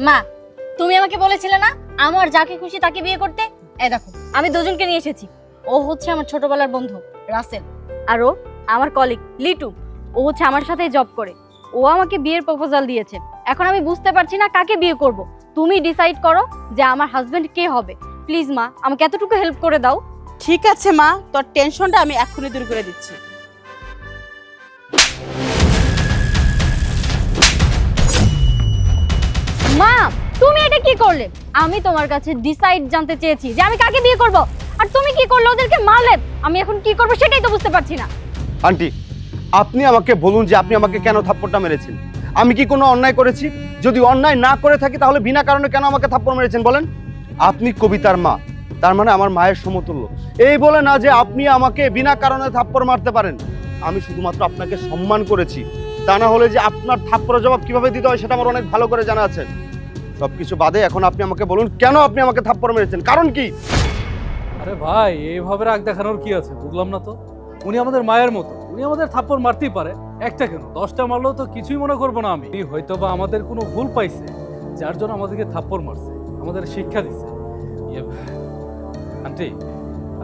মা, তুমি আমাকে বলেছিলে না আমার যাকে খুশি তাকে বিয়ে করতে? এই দেখো, আমি দুজনকে নিয়ে এসেছি। ও হচ্ছে আমার ছোটবেলার বন্ধু, রাসেল। আর ও আমার কলিগ লিটু। ও হচ্ছে আমার সাথে জব করে। ও আমাকে বিয়ের প্রপোজাল দিয়েছে। এখন আমি বুঝতে পারছি না কাকে বিয়ে করব। তুমি ডিসাইড করো যে আমার হাজবেন্ড কে হবে। প্লিজ মা, আমাকে এতটুকু হেল্প করে দাও। ঠিক আছে মা, তোর টেনশনটা আমি এক্ষুনি দূর করে দিচ্ছি। এটা কি করলে? আমি তোমার কাছে ডিসাইড জানতে চেয়েছি যে আমি কাকে বিয়ে করব। আর তুমি কি করলে? ওদেরকে মারলে? আমি এখন কি করব সেটাই তো বুঝতে পারছি না। আন্টি, আপনি আমাকে বলুন যে আপনি আমাকে কেন থাপ্পড়টা মেরেছেন? আমি কি কোনো অন্যায় করেছি? যদি অন্যায় না করে থাকি, তাহলে বিনা কারণে কেন আমাকে থাপ্পড় মেরেছেন বলেন? আপনি কবিতার মা, তার মানে আমার মায়ের সমতুল্য। এই বলে না যে আপনি আমাকে বিনা কারণে থাপ্পড় মারতে পারেন। আমি শুধুমাত্র আপনাকে সম্মান করেছি। তা না হলে যে আপনার থাপ্পড়ের জবাব কীভাবে দিতে হয়, সেটা আমার অনেক ভালো করে জানা আছে। সবকিছু বাদে এখন আপনি আমাকে বলুন কেন আপনি আমাকে থাপ্পড় মেরেছেন? কারণ কি? আরে ভাই এইভাবে রাগ দেখানোর কি আছে? বুঝলাম না তো। উনি আমাদের মায়ের মতো। উনি আমাদের থাপ্পড় মারতেই পারে। একটা কেন? দশটা মারলেও তো কিছুই মনে করব না আমি। হয়তো বা আমাদের কোনো ভুল পাইছে যার জন্য আমাদেরকে থাপ্পড় মারছে আমাদের শিক্ষা দিছে। ইয়ে, আন্টি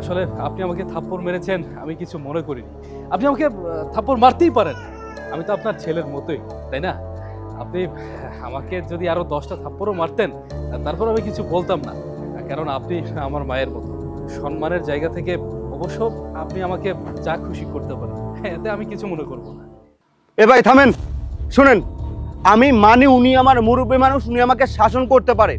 আসলে আপনি আমাকে থাপ্পড় মেরেছেন আমি কিছু মনে করিনি। আপনি আমাকে থাপ্পড় মারতেই পারেন। আমি তো আপনার ছেলের মতোই তাই না? আপনি, আমাকে যদি আরও দশটা থাপ্পড়ও মারতেন, তারপর আমি কিছু বলতাম না। কারণ আপনি আমার মায়ের মতো। সম্মানের জায়গা থেকে অবশ্য আপনি আমাকে যা খুশি করতে পারেন, এতে আমি কিছু মনে করব না। এ ভাই, থামেন। শুনেন, আমি মানি উনি আমার মুরব্বী মানুষ, উনি আমাকে শাসন করতে পারে।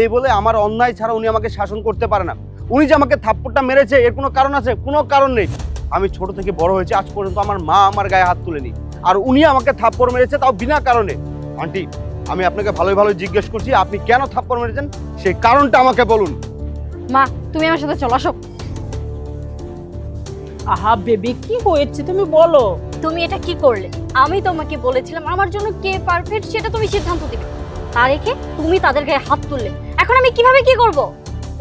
এই বলে আমার অন্যায় ছাড়া উনি আমাকে শাসন করতে পারে না। উনি যে আমাকে থাপ্পড়টা মেরেছে, এর কোনো কারণ আছে? কোনো কারণ নেই। আমি ছোট থেকে বড় হয়েছি, আজ পর্যন্ত আমার মা আমার গায়ে হাত তুলেনি। আর উনি আমাকে থাপ্পড় মেরেছে, তাও বিনা কারণে। আন্টি আমি আপনাকে ভালোই ভালোই জিজ্ঞেস করছি আপনি কেন থাপ্পড় মেরেছেন? সেই কারণটা আমাকে বলুন। মা তুমি আমার সাথে চলো আসো। আহা বেবি কি হয়েছে তুমি বলো। তুমি এটা কি করলে? আমি তোমাকে বলেছিলাম আমার জন্য কে পারফেক্ট সেটা তুমি সিদ্ধান্ত দিবে তা রেখে তুমি তাদের গায়ে হাত তুললে। এখন আমি কীভাবে কি করব?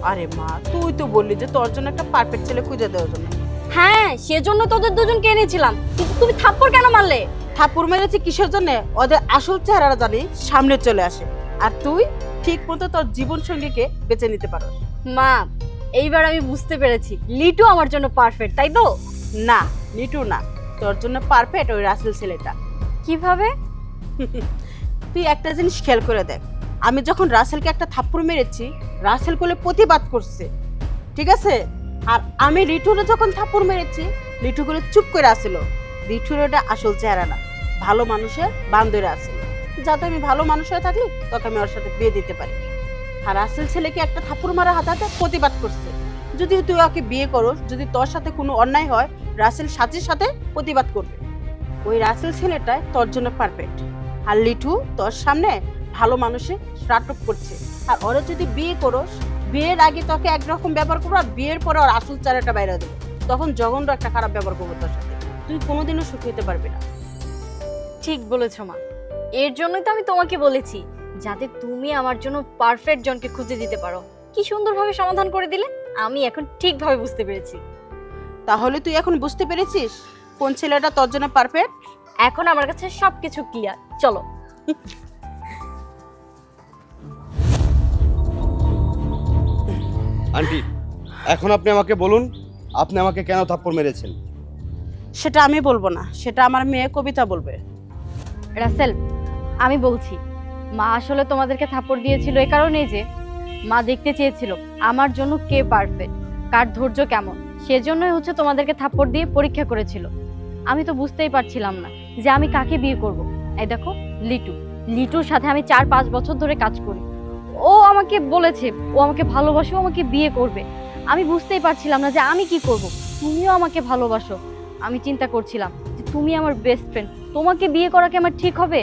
আরে মা তুই তো বললি যে তোর জন্য একটা পারফেক্ট ছেলে খুঁজে দেওয়ার জন্য। হ্যাঁ সেজন্য তোদের দুজনকে এনেছিলাম। কিন্তু তুমি থাপ্পড় কেন মারলে? ঠাকুর মেরেছে কিসের জন্য? ওদের আসল চেহারাটা জানি সামনে চলে আসে। আর তুই ঠিক মতো তোর জীবন সঙ্গীকে বেছে নিতে পারো। মা এইবার আমি বুঝতে পেরেছি। লিটু আমার জন্য পারফেক্ট তাই তো? না লিটু না। তোর জন্য পারফেক্ট ওই রাসেল ছেলেটা। কীভাবে? তুই একটা জিনিস খেয়াল করে দেখ। আমি যখন রাসেলকে একটা থাপ্পড় মেরেছি রাসেল কোলে প্রতিবাদ করছে। ঠিক আছে? আর আমি লিটুরে যখন থাপ্পড় মেরেছি লিটু গুলো চুপ করে আসছিল ওটা আসল চেহারা না। ভালো মানুষের বান্ধরে আছে। যাতে আমি ভালো মানুষ হয়ে থাকলে তোকে আমি ওর সাথে বিয়ে দিতে পারি। আর রাসেল ছেলেকে একটা থাপ্পড় মারা হাতাতে প্রতিবাদ করছে। যদি তুই ওকে বিয়ে করস, যদি তোর সাথে কোনো অন্যায় হয়, রাসেল সাথীর সাথে প্রতিবাদ করবে। ওই রাসেল ছেলেটাই তোর জন্য পারফেক্ট আর লিটু তোর সামনে ভালো মানুষে নাটক করছে। আর ওরা যদি বিয়ে করোস, বিয়ের আগে তোকে একরকম ব্যবহার করব আর বিয়ের পরে ওর আসল চারাটা বাইরে দেবো। তখন জঘন্য একটা খারাপ ব্যবহার করব তোর সাথে। তুই কোনোদিনও সুখী হতে পারবি না। ঠিক বলেছ মা। এর জন্যই তো আমি তোমাকে বলেছি যাতে তুমি আমার জন্য পারফেক্ট জনকে খুঁজে দিতে পারো। কি সুন্দরভাবে সমাধান করে দিলে আমি এখন ঠিকভাবে বুঝতে পেরেছি। তাহলে তুই এখন বুঝতে পেরেছিস কোন ছেলেটা তোর জন্য পারফেক্ট এখন আমার কাছে সবকিছু ক্লিয়ার চলো। আন্টি এখন আপনি আমাকে বলুন আপনি আমাকে কেন থাপ্পড় মেরেছেন? সেটা আমি বলব না, সেটা আমার মেয়ে কবিতা বলবে। রাসেল, আমি বলছি, মা আসলে তোমাদেরকে থাপ্পড় দিয়েছিল এ কারণেই যে মা দেখতে চেয়েছিল আমার জন্য কে পারফেক্ট, কার ধৈর্য কেমন, সেজন্যই হচ্ছে তোমাদেরকে থাপ্পড় দিয়ে পরীক্ষা করেছিল। আমি তো বুঝতেই পারছিলাম না যে আমি কাকে বিয়ে করব। এই দেখো, লিটু, লিটুর সাথে আমি চার পাঁচ বছর ধরে কাজ করি। ও আমাকে বলেছে, ও আমাকে ভালোবাসে আমাকে বিয়ে করবে। আমি বুঝতেই পারছিলাম না যে আমি কি করব। তুমিও আমাকে ভালোবাসো। আমি চিন্তা করছিলাম যে তুমি আমার বেস্ট ফ্রেন্ড তোমাকে বিয়ে করা কি আমার ঠিক হবে?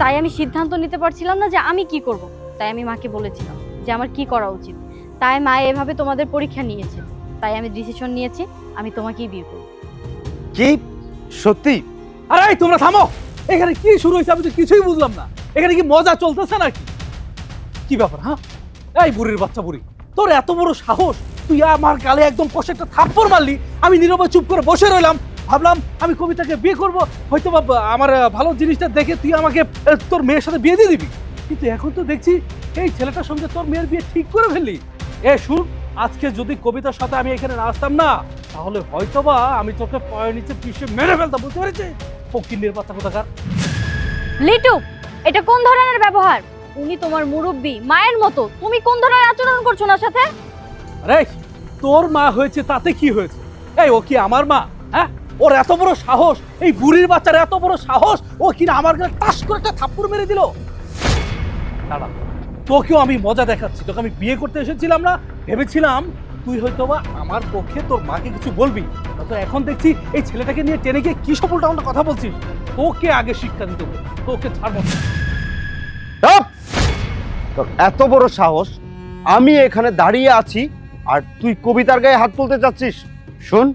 তাই আমি সিদ্ধান্ত নিতে পারছিলাম না যে আমি কি করব। তাই আমি মাকে বলেছিলাম যে আমার কি করা উচিত। তাই মা এভাবে তোমাদের পরীক্ষা নিয়েছে। তাই আমি ডিসিশন নিয়েছি, আমি তোমাকেই বিয়ে করব। কি? সত্যি? আরে তোমরা থামো! এখানে কি শুরু হয়েছে আমি তো কিছুই বুঝলাম না। এখানে কি মজা চলতেছে নাকি? কি ব্যাপার হ্যাঁ? এই বুড়ির বাচ্চা বুড়ি, তোর এত বড় সাহস? তুই আমার গালে একদম কষে একটা থাপ্পড় মারলি আমি নীরবে চুপ করে বসে রইলাম। ভাবলাম আমি কবিতাকে বিয়ে করব হয়তো বা আমার ভালো জিনিসটা দেখে তুই আমাকে তোর মেয়ের সাথে বিয়ে দিয়ে দিবি। কিন্তু এখন তো দেখছি এই ছেলেটার সঙ্গে তোর মেয়ের বিয়ে ঠিক করে ফেললি। এ শুন আজকে যদি কবিতার সাথে আমি এখানে আসতাম না তাহলে হয়তোবা আমি তোকে পায়ের নিচে পিষে মেরে ফেলতাম বুঝতে পেরেছি ফকির বাচ্চা কোথাকার? লিটু এটা কোন ধরনের ব্যবহার? উনি তোমার মুরব্বী মায়ের মতো। তুমি কোন ধরনের আচরণ করছ না সাথে? আরে তোর মা হয়েছে, তাতে কি হয়েছে? এই, ও কি আমার মা? হ্যাঁ? ওর এত বড় সাহস, এই বুড়ির বাচ্চার এত বড় সাহস, ও কিনা আমার গায়ে তাস করে একটা থাপ্পড় মেরে দিল? দাঁড়া, তোকেও আমি মজা দেখাচ্ছি, তোকে আমি বিয়ে করতে এসেছিলাম না, ভেবেছিলাম তুই হয়তো বা আমার পক্ষে তোর মাকে কিছু বলবি। তো এখন দেখছি এই ছেলেটাকে নিয়ে টেনে গিয়ে কি সফলটা কথা বলছিস? তোকে আগে শিক্ষা দিতে হবে, তোকে ছাড়বো! এত বড় সাহস, আমি এখানে দাঁড়িয়ে আছি আর তুই কবিতার গায়ে হাত তুলতে চাচ্ছিস শোন,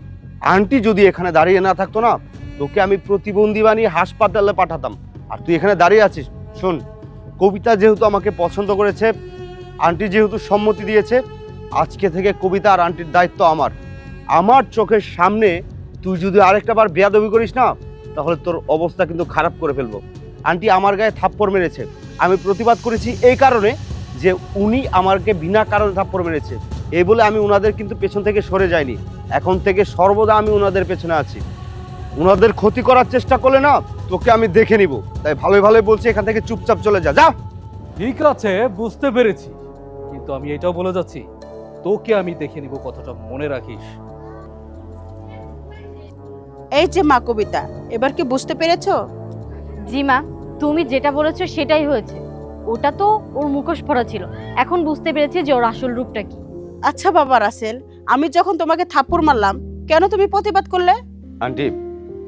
আন্টি যদি এখানে দাঁড়িয়ে না থাকতো না, তোকে আমি প্রতিবন্ধী বানিয়ে হাসপাতালে পাঠাতাম। আর তুই এখানে দাঁড়িয়ে আছিস, শোন, কবিতা যেহেতু আমাকে পছন্দ করেছে, আন্টি যেহেতু সম্মতি দিয়েছে, আজকে থেকে কবিতা আর আন্টির দায়িত্ব আমার। আমার চোখের সামনে তুই যদি আরেকটা বার বেয়াদবি করিস না, তাহলে তোর অবস্থা কিন্তু খারাপ করে ফেলব। আন্টি আমার গায়ে থাপ্পড় মেরেছে। আমি প্রতিবাদ করেছি এই কারণে যে উনি আমাকে বিনা কারণে থাপ্পড় মেরেছে। এই বলে আমি ওনাদের কিন্তু পেছন থেকে সরে যাইনি। এখন থেকে সর্বদা আমি ওনাদের পেছনে আছি। ওনাদের ক্ষতি করার চেষ্টা করলে না তোকে আমি দেখে নিব। তাই ভালোই ভালোই বলছি এখান থেকে চুপচাপ চলে যা। যা। ঠিক আছে বুঝতে পেরেছি। কিন্তু আমি এটাও বলে যাচ্ছি তোকে আমি দেখে নিব কথাটা মনে রাখিস। এই যে মা কবিতা এবার কি বুঝতে পেরেছ? জি মা তুমি যেটা বলেছ সেটাই হয়েছে। ওটা তো ওর মুখোশ পড়া ছিল। এখন বুঝতে পেরেছি যে ওর আসল রূপটা কি। আচ্ছা বাবা রাসেল, আমি যখন তোমাকে থাপ্পড় মারলাম, কেন তুমি প্রতিবাদ করলে? আন্টি,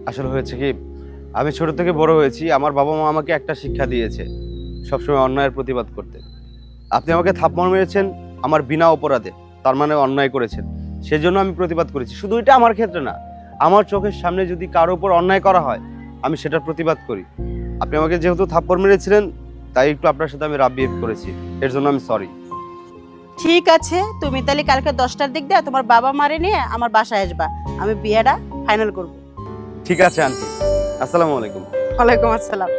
আসলে হয়েছে কি, আমি ছোট থেকে বড় হয়েছি, আমার বাবা মা আমাকে একটা শিক্ষা দিয়েছে, সবসময় অন্যায়ের প্রতিবাদ করতে। আপনি আমাকে থাপ্পড় মেরেছেন আমার বিনা অপরাধে, তার মানে অন্যায় করেছেন। সেজন্য আমি প্রতিবাদ করেছি। শুধু এটা আমার ক্ষেত্রে না, আমার চোখের সামনে যদি কারও উপর অন্যায় করা হয়, আমি সেটার প্রতিবাদ করি। আপনি আমাকে যেহেতু থাপ্পড় মেরেছিলেন, তাই একটু আপনার সাথে আমি রাব বিহেভ করেছি, এর জন্য আমি সরি ঠিক আছে তুমি তাহলে কালকে দশটার দিক দিয়ে তোমার বাবা মারে নিয়ে আমার বাসায় আসবা। আমি বিয়েটা ফাইনাল করব। ঠিক আছে আন্টি। আসসালামু আলাইকুম। ওয়ালাইকুম আসসালাম।